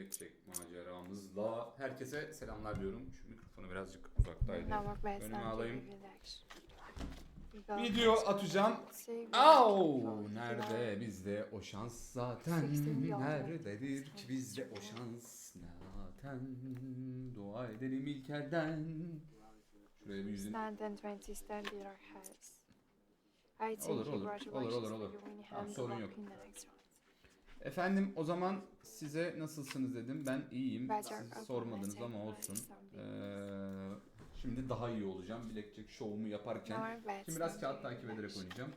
Blackjack maceramızla herkese selamlar diyorum. Şu mikrofonu birazcık uzaktaydı. Önüme alayım. Video atacağım. Au! Nerede bizde o şans zaten? Nerededir ki bizde o şans zaten? Dua edelim ilk elden. Şuraya bir yüzün. Stand and 20 stand in our heads. I take Olur, olur. Olur, olur, olur. Tamam, sorun yok. in the next round. Efendim o zaman size nasılsınız dedim. Ben iyiyim. Siz sormadınız ama olsun. Ee, şimdi daha iyi olacağım. Blackjack show'umu yaparken. Şimdi biraz kağıt takip ederek oynayacağım.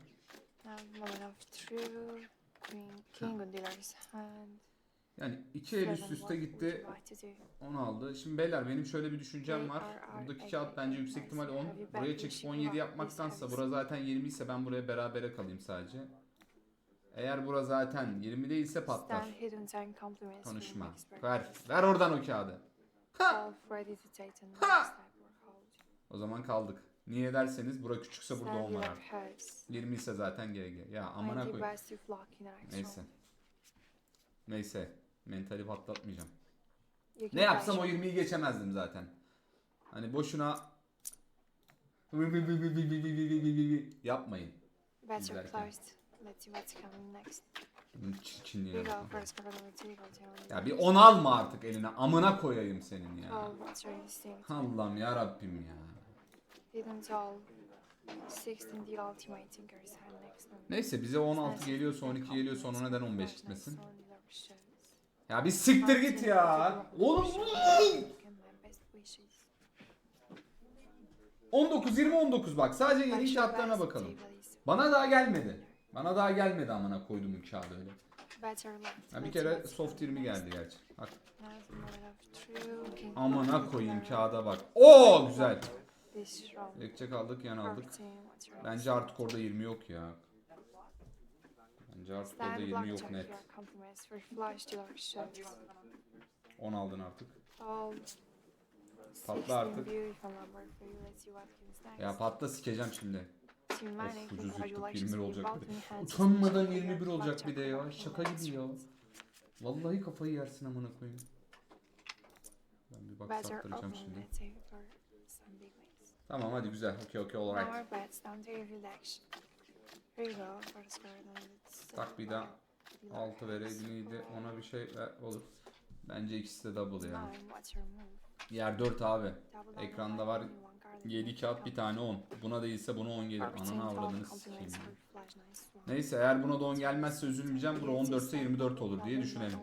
Yani iki el üst üste gitti. would you like to do? 10 aldı. Şimdi beyler benim şöyle bir düşüncem var. Buradaki kağıt bence yüksek ihtimal 10. Buraya çekip 17 yapmaktansa bura zaten 20 ise ben buraya berabere kalayım sadece. Eğer bura zaten 20 değilse patlar. Konuşma. Ver. Ver oradan o kağıdı. Ha! Ha! O zaman kaldık. Niye derseniz bura küçükse burada olmaz. our heads. 20 ise zaten GG. Ya amına 90 koyayım. best of luck in the next Neyse. Neyse. Mentali patlatmayacağım. Ne yapsam o dash. 20'yi geçemezdim zaten. Hani boşuna yapmayın. İzlerken. Bunun çirkinliğine. Ya bir on alma artık eline. Amına koyayım senin ya. Allah'ım ya Rabbim ya. Hidden tall. 16 the ultimate tinker's hand next one. Neyse bize 16 Nice. geliyorsa 12 geliyorsa ona neden 15 Nice, gitmesin? Ya bir siktir git ya. Oğlum Give my best wishes. 19 20 19 bak sadece best bakalım. Bana daha gelmedi. Bana daha gelmedi amına koydum bu kağıdı öyle. Better. Ya bir kere soft 20 coming geldi gerçi. King amına koyayım kağıda bak. Oo güzel. Lekçek aldık yan aldık. Bence artık orada 20 yok ya. Bence artık orada Stand 20 yok net. your compliments for flash to our shows. 10 aldın artık. Patla 16 artık. Ya patla sikeceğim şimdi. Manning, ucuz yuttuk, congratulations 21 on olacak bir de. Utanmadan Especially 21 your olacak bir de ya. Şaka gibi ya. Vallahi kafayı yersin amına koyayım. Ben bir bak saptıracağım şimdi. Tamam hadi güzel. Okey okey alright. Tak bir daha 6 vereydiydi. Ona bir şey ver, olur. Bence ikisi de double ya. Nine, what's your move? Yer 4 abi. Ekranda var only one card that 7 can kağıt bir tane 10. Buna değilse buna 10 gelir. Ananı avradını sikeyim. Neyse eğer buna da 10 gelmezse üzülmeyeceğim. Bura 14 ise 24 olur diye düşünelim.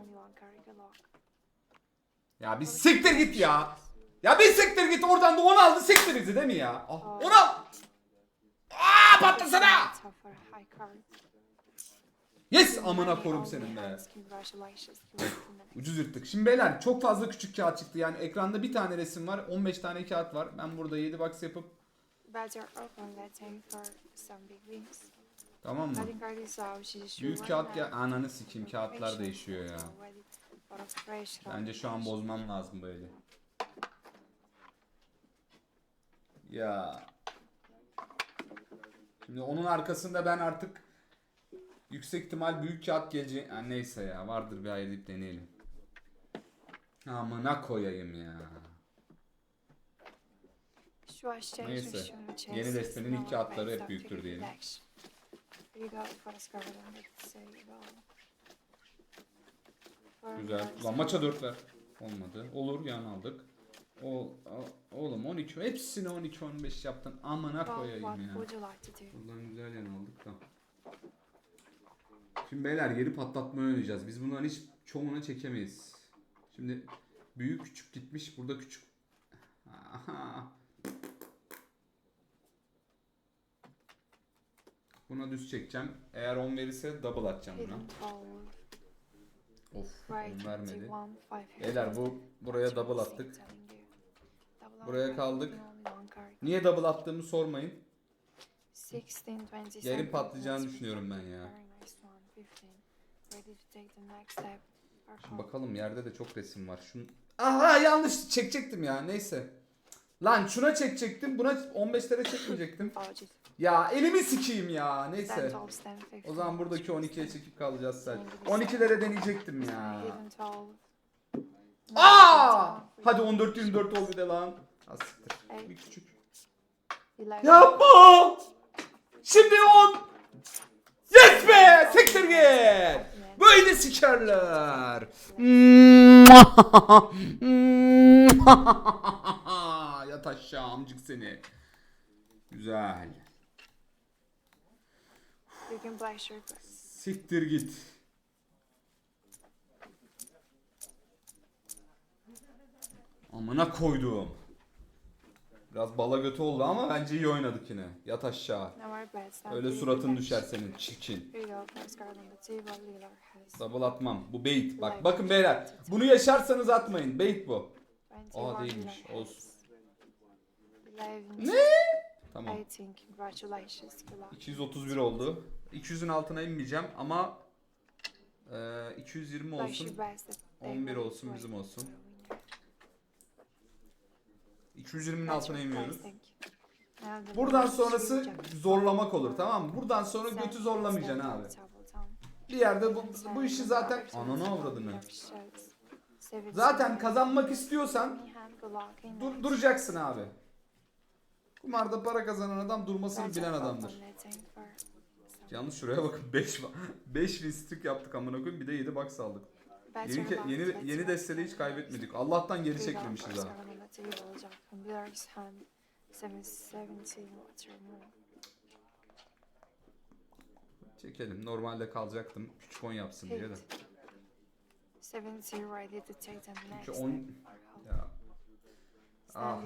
Ya bir siktir git ya. Ya bir siktir git oradan da 10 aldı siktir bizi değil mi ya? Ah, 10 al. Aa patlasana. Yes amına korum senin be. Ucuz yırttık. Şimdi beyler çok fazla küçük kağıt çıktı. Yani ekranda bir tane resim var. 15 tane kağıt var. Ben burada 7 box yapıp tamam mı? Büyük kağıt now. Ananı sikeyim kağıtlar değişiyor ya. Bence şu an bozmam lazım böyle. Ya. Şimdi onun arkasında ben artık yüksek ihtimal büyük kağıt gelecek. Ha, neyse ya vardır bir hayır deyip deneyelim. Amına koyayım ya. Şu aşağı Neyse, şu aşağı yeni destenin ilk kağıtları hep büyüktür diyelim. Güzel. Ulan maça 4 ver. Olmadı. Olur yan aldık. O, oğlum 12 hepsini 12 15 yaptın. Amına koyayım ya. Buradan güzel yan aldık da. Şimdi beyler geri patlatma oynayacağız. Biz bunların hiç çoğuna çekemeyiz. Şimdi büyük küçük gitmiş. Burada küçük. Aha. Buna düz çekeceğim. Eğer 10 verirse double atacağım buna. Of right 10 vermedi. 21, five Beyler bu buraya double attık. Buraya kaldık. Niye double attığımı sormayın. 16, 20, Yerin patlayacağını düşünüyorum ben ya. Şimdi bakalım yerde de çok resim var. Şun... Aha yanlış çekecektim ya neyse. Lan şuna çekecektim buna 15'lere çekmeyecektim. Apologies. Ya elimi sikeyim ya neyse. 15. O zaman buradaki 12'ye çekip kalacağız sadece. 12'lere deneyecektim ya. Aa! Hadi 14 24 ol bir de lan. Ha siktir. Bir küçük. 11, Yapma! Şimdi 10. Yes be! Siktir git! Böyle sikerler. Yat aşağı amcık seni. Güzel. Siktir git. Amına koydum. Biraz bala götü oldu ama bence iyi oynadık yine. Yat aşağı. Öyle suratın düşer senin çirkin. Double atmam. Bu bait. Bak bakın beyler. Bunu yaşarsanız atmayın. Bait bu. 21. Aa değilmiş. Olsun. has 11. Ne? Tamam. 18. Congratulations. Good luck. 231 oldu. 200'ün altına inmeyeceğim ama e, 220 Place olsun. your bets that they 11 will olsun, bizim olsun. For a winner. 220'nin That's altına your inmiyoruz. Buradan winners sonrası zorlamak olur tamam mı? Buradan sonra götü zorlamayacaksın abi. Bir yerde bu, bu işi zaten ananı avradını. Zaten kazanmak istiyorsan dur, duracaksın abi. Kumarda para kazanan adam durmasını bilen adamdır. Yalnız şuraya bakın 5 5 win streak yaptık amına koyayım bir de 7 box aldık. Yeni yeni yeni go. destede hiç kaybetmedik. Allah'tan geri çekmemişiz first ha. card on the table, Jack on Miller's hand. Seven, seventeen, what's your move? Çekelim. Normalde kalacaktım. Küçük 10 yapsın diye de. Next. Çünkü 10 ya aha.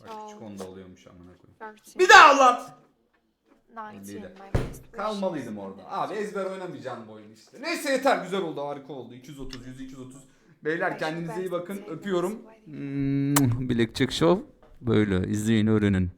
bak küçük 10 da oluyormuş amına koyayım. Bir daha lan. Wishes. Kalmalıydım orada. Abi ezber oynamayacağım bu oyunu işte. Neyse yeter güzel oldu harika oldu. 230 100 230. Beyler kendinize iyi bakın. Öpüyorum. Bilekçek Show böyle izleyin öğrenin.